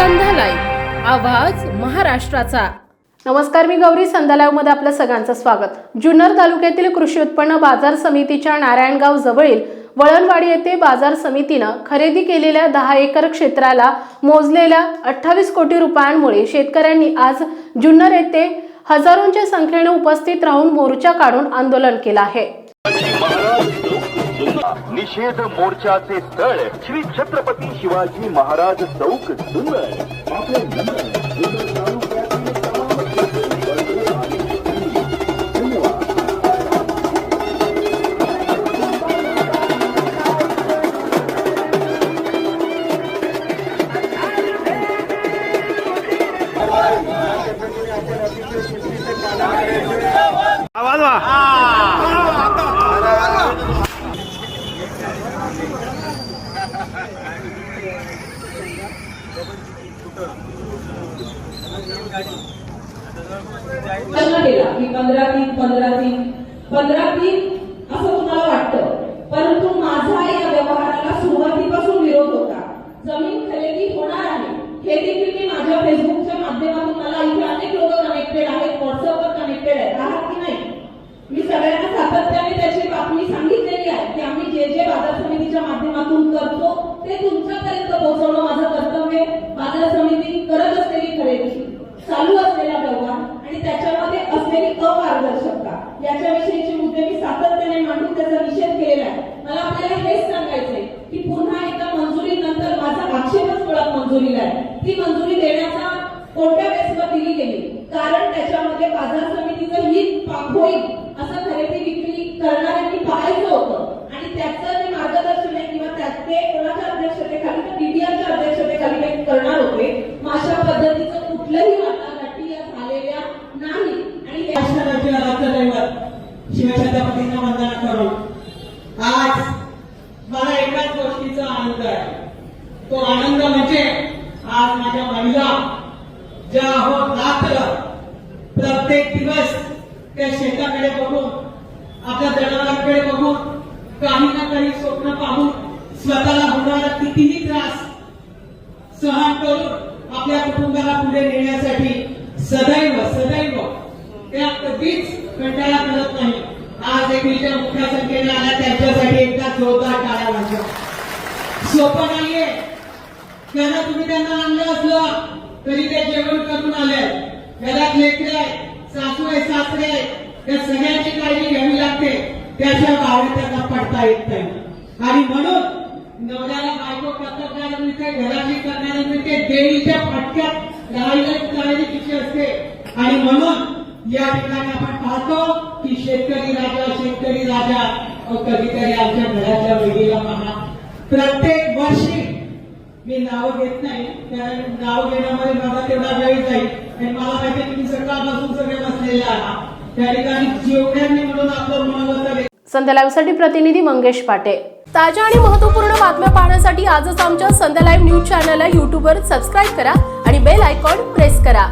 आवाज महाराष्ट्राचा. नमस्कार मी गौरी संध्यालायमध्ये आपलं सगळ्यांचं स्वागत. जुन्नर तालुक्यातील कृषी उत्पन्न बाजार समितीच्या नारायणगाव जवळील वळणवाडी येथे बाजार समितीनं खरेदी केलेल्या दहा एकर क्षेत्राला मोजलेल्या अठ्ठावीस कोटी रुपयांमुळे शेतकऱ्यांनी आज जुन्नर येथे हजारोंच्या संख्येने उपस्थित राहून मोर्चा काढून आंदोलन केलं आहे. निषेध मोर्चाचे स्थळ श्री छत्रपती शिवाजी महाराज चौक सुंदर आपल्या की पंधरा तीन पंधरा तीन. पंधरा तीन असं तुम्हाला वाटतं. परंतु माझा या व्यवहाराला सुरुवातीपासून विरोध होता. जमीन खरेदी होणार आहे. हे देखील मी माझ्या फेसबुकच्या माध्यमातून मला इथे अनेक लोक कनेक्टेड आहेत. व्हॉट्सअपवर कनेक्टेड आहेत. आहात की नाही? मी सगळ्यांना सातत्याने त्याची बातमी सांगितलेली आहे की आम्ही जे जे बाजार समितीच्या माध्यमातून करतो ते तुमच्यापर्यंत पोहोचवणं माझं कर्तव्य आहे. बाजार समिती करत असलेली खरेदी चालू असलेला व्यवहार आणि त्याच्यामध्ये असलेली अपारदर्शकता याच्याविषयीचे मुद्दे मी सातत्याने मांडून त्याचा निषेध केलेला आहे. मला आपल्याला हेच सांगायचंय की पुन्हा एकदा मंजुरीनंतर माझा आक्षेपच मुळात मंजुरीला आहे. ती मंजुरी देण्याचा कोणत्या बेसवर दिली गेली? कारण त्याच्यामध्ये बाजार समितीचं हित होईल असं खरेदी विक्री करणाऱ्यांनी पाहायचं होतं. आणि त्याचं जे मार्गदर्शन आहे किंवा त्याचे कोणाच्या अध्यक्षतेखाली तर डीडीआरच्या अध्यक्षतेखाली ते करणार होते. अशा पद्धतीचं कुठलंही वाटाघाटी या झालेल्या नाही. आणि शिवछत्रपतींना वंदना करून आज मला एकाच गोष्टीचा आनंद आहे. तो आनंद म्हणजे आज माझ्या महिला ज्या हो रात्र प्रत्येक दिवस त्या शेताकडे बघून आपल्या जनावरांकडे बघून काही ना काही स्वप्न पाहून स्वतःला होणारा कितीही त्रास सहन करून आपल्या कुटुंबाला पुढे नेण्यासाठी सदैव सदैव त्या कधीच कंटाळा करत नाही. आज देखील मोठ्या संख्येने आला त्यांच्यासाठी एकदा जोरदार टाळ्या वाजवा. सोपं नाहीये. त्यांना तुम्ही त्यांना आणलं असलं तरी ते जेवण करून आले. घरात लेकरे सासू आहे सासरे त्या सगळ्यांची काळजी घ्यावी लागते. त्याच्या बाहेर त्यांना पडता येत नाही. आणि म्हणून नवऱ्याला बायको कर्तव्याला मिळते घराची करणारी मिळते देवीच्या फटक्यात राहायला करायची तिची असते. आणि म्हणून या ठिकाणी आपण पाहतो की शेतकरी राजा शेतकरी राजा कधीतरी आमच्या घराच्या वेगळीला पहा. प्रत्येक वर्षी मी नावं घेत नाही कारण नावं घेण्यामध्ये मला तेवढा वेळ जाईल. आणि मला माहिती तुम्ही सकाळपासून सगळे बसलेले आहात. त्या ठिकाणी जेवढ्यांनी म्हणून आपलं मनोगत संध्या लाईव्हसाठी प्रतिनिधी मंगेश पाटे. ताज्या आणि महत्त्वपूर्ण बातम्या पाहण्यासाठी आजच आमच्या संध्या लाईव्ह न्यूज चॅनलला यूट्यूबवर सबस्क्राईब करा आणि बेल आयकॉन प्रेस करा.